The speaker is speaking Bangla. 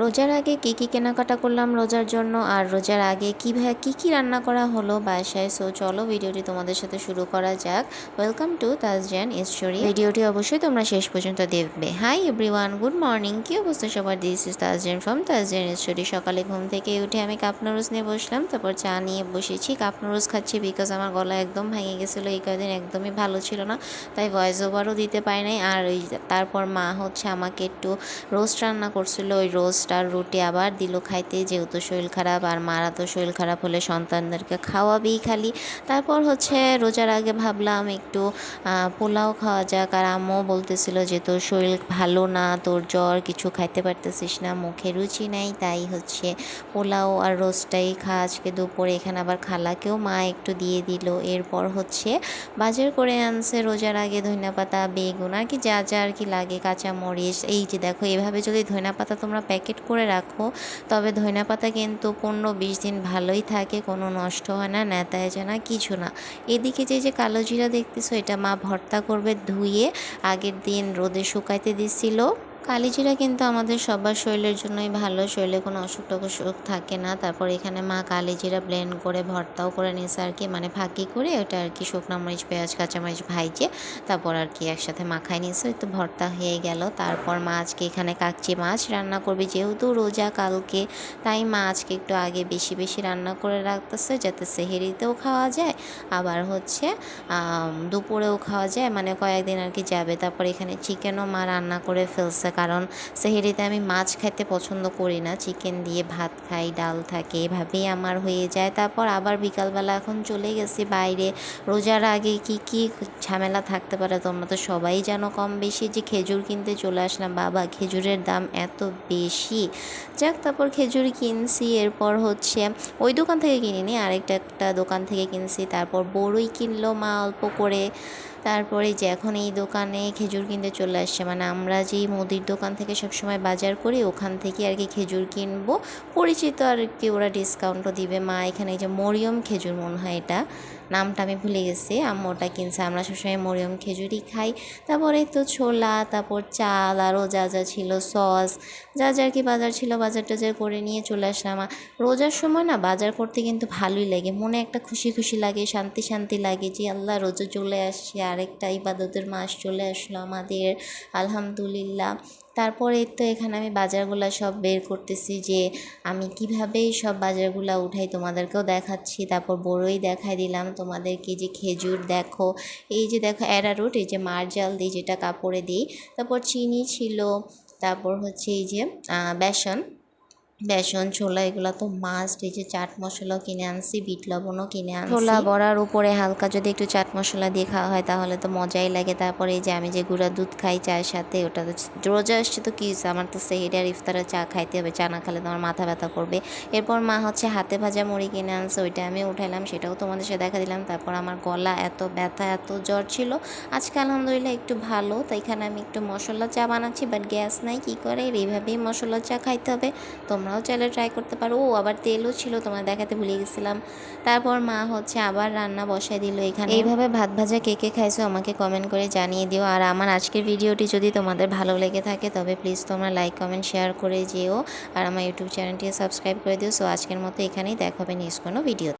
রোজার আগে কী কী কেনাকাটা করলাম রোজার জন্য? আর রোজার আগে কীভাবে কী কী রান্না করা হলো বাসায়? সো চলো ভিডিওটি তোমাদের সাথে শুরু করা যাক। ওয়েলকাম টু তাজজান ইস্টোরি ভিডিওটি অবশ্যই তোমরা শেষ পর্যন্ত দেখবে। হাই এভরিওয়ান গুড মর্নিং কী অবস্থা সবার? দিস ইস তাজজান ফ্রম তাজজান ইস্টোরি সকালে ঘুম থেকে উঠে আমি কাপ নুডলস নিয়ে বসলাম, তারপর চা নিয়ে বসেছি। কাপ খাচ্ছি বিকজ আমার গলা একদম ভেঙে গেছিল। এই কদিন একদমই ভালো ছিল না, তাই ভয়েস ওভারও দিতে পারি নাই। আর ওই তারপর মা হচ্ছে আমাকে একটু রোস্ট রান্না করছিল। ওই রোস্ট আর রুটি আবার দিল খাইতে, যেহেতু শরীর খারাপ আর মারা তো শরীর খারাপ হলে সন্তানদেরকে খাওয়াবেই খালি। তারপর হচ্ছে রোজার আগে ভাবলাম একটু পোলাও খাওয়া যাক। আর আম্মু বলতেছিল যে, তোর শরীর ভালো না, তোর জ্বর, কিছু খাইতে পারতেছিস না, মুখে রুচি নেই, তাই হচ্ছে পোলাও আর রোস্টটাই খা। আজকে দুপুরে এখানে আবার খালাকেও মা একটু দিয়ে দিল। এরপর হচ্ছে বাজার করে আনছে রোজার আগে ধনিয়া পাতা, বেগুন, আর কি যা যা আর কি লাগে কাঁচা মরিচ এই যে দেখো, এভাবে যদি ধনিয়া পাতা তোমরা প্যাকেট করে রাখো। তবে ধনিয়া পাতা কিন্তু পনেরো বিশ দিন ভালোই থাকে, কোনো নষ্ট হয় না, নেতায় যায় না কিছু না। এদিকে যে যে কালো জিরা দেখতেছো, এটা মা ভর্তা করবে ধুয়ে, আগের দিন রোদে শুকাইতে দিছিল। কালিজিরা কিন্তু আমাদের সবার শরীরের জন্যই ভালো, শরীরে কোনো অসুখ টসুখ থাকে না। তারপর এখানে মা কালিজিরা ব্লেন্ড করে, ভর্তাও করে নিয়েছে আর কি। মানে ফাঁকি করে ওটা আর কি শুকনো মরিচ, পেঁয়াজ, কাঁচামরিচ ভাইজে তারপর আর কি একসাথে মাখাই নিয়েছে। তো ভর্তা হয়ে গেল। তারপর মা আজকে এখানে কাকচি মাছ রান্না করবে। যেহেতু রোজা কালকে, তাই মা আজকে একটু আগে বেশি বেশি রান্না করে রাখতেছে যাতে সেহেরিতেও খাওয়া যায়। আবার হচ্ছে দুপুরেও খাওয়া যায়। মানে কয়েকদিন আর কি যাবে। তারপর এখানে চিকেনও মা রান্না করে ফেলছে কারণ সেহেরিতে আমি মাছ খাইতে পছন্দ করি না। চিকেন দিয়ে ভাত খাই, ডাল থাকে, এভাবেই আমার হয়ে যায়। তারপর আবার বিকালবেলা এখন চলে গেছি বাইরে। রোজার আগে কি কি ঝামেলা থাকতে পারে তোমরা তো সবাই জানো কম বেশি যে খেজুর কিনতে চলে আসলাম। বাবা, খেজুরের দাম এত বেশি। যাক, তারপর খেজুর কিনছি। এরপর হচ্ছে ওই দোকান থেকে কিনিনি, আরেকটা একটা দোকান থেকে কিনছি। তারপর বড়ই কিনলো মা অল্প করে। তারপরে যে এখন এই দোকানে খেজুর কিনতে চলে আসছে মানে আমরা যেই মুদির দোকান থেকে সবসময় বাজার করি, ওখান থেকে আর কি খেজুর কিনবো। পরিচিত আর কি ওরা ডিসকাউন্টও দিবে। মা এখানে এই যে মরিয়ম খেজুর মনে হয় এটা। নামটা আমি ভুলে গেছি। আম্মু ওটা কিনছে। আমরা সবসময় মরিয়ম খেজুরই খাই। তারপরে তো ছোলা, তারপর চাল আরও যা যা ছিল, সস, যা যা কি বাজার ছিল, বাজার টাজার করে নিয়ে চলে আসলাম। রোজার সময় না বাজার করতে কিন্তু ভালোই লাগে। মনে একটা খুশি খুশি লাগে, শান্তি শান্তি লাগে যে আল্লাহ রোজা চলে আসছে। আরেকটা ইবাদতের মাস চলে আসলো আমাদের। আলহামদুলিল্লাহ। তারপরে তো এখানে আমি বাজারগুলা সব বের করতেছি যে আমি কীভাবে সব বাজারগুলা উঠাই তোমাদেরকেও দেখাচ্ছি। তারপর বড়ই দেখাই দিলাম তোমাদেরকে যে খেজুর দেখো, এই যে দেখো অ্যারারুট এই যে মারজাল দিই, যেটা কাপড়ে দিই। তারপর চিনি ছিল, তারপর হচ্ছে এই যে বেসন। বেসন, ছোলা, এগুলো তো মাস্ট এই যে চাট মশলাও কিনে আনছি, বিট লবণও কিনে আনছি। ছোলা বড়ার উপরে হালকা যদি একটু চাট মশলা দিয়ে খাওয়া হয়, তাহলে তো মজাই লাগে। তারপরে এই যে আমি যে গুঁড়া দুধ খাই চায়ের সাথে, ওটা তো রোজা আসছে তো কী আমার তো সেহেরি আর ইফতারে চা খাইতে হবে, চা না খেলে তোমার মাথা ব্যথা করবে। এরপর মা হচ্ছে হাতে ভাজা মুড়ি কিনে আনছে, ওইটা আমি উঠাইলাম, সেটাও তোমাদের সাথে দেখা দিলাম। তারপর আমার গলা এত ব্যথা, এত জ্বর ছিল। আজকে আলহামদুলিল্লাহ একটু ভালো, তো এখানে আমি একটু মশলা চা বানাচ্ছি বাট গ্যাস নাই, কী করে? এইভাবেই মশলা চা খাইতে হবে। তোমরা তোমরাও চাইলে ট্রাই করতে পারো। ও, আবার তেলও ছিল তোমার দেখাতে ভুলে গেছিলাম। তারপর মা হচ্ছে আবার রান্না বসাই দিল এখানে। এইভাবে ভাত ভাজা কে কে খাইছো আমাকে কমেন্ট করে জানিয়ে দিও। আর আমার আজকের ভিডিওটি যদি তোমাদের ভালো লেগে থাকে, তবে প্লিজ তোমরা লাইক কমেন্ট শেয়ার করে যেও। আর আমার ইউটিউব চ্যানেলটি সাবস্ক্রাইব করে দিও। সো আজকের মতো এখানেই দেখাবে নিজ কোনো ভিডিও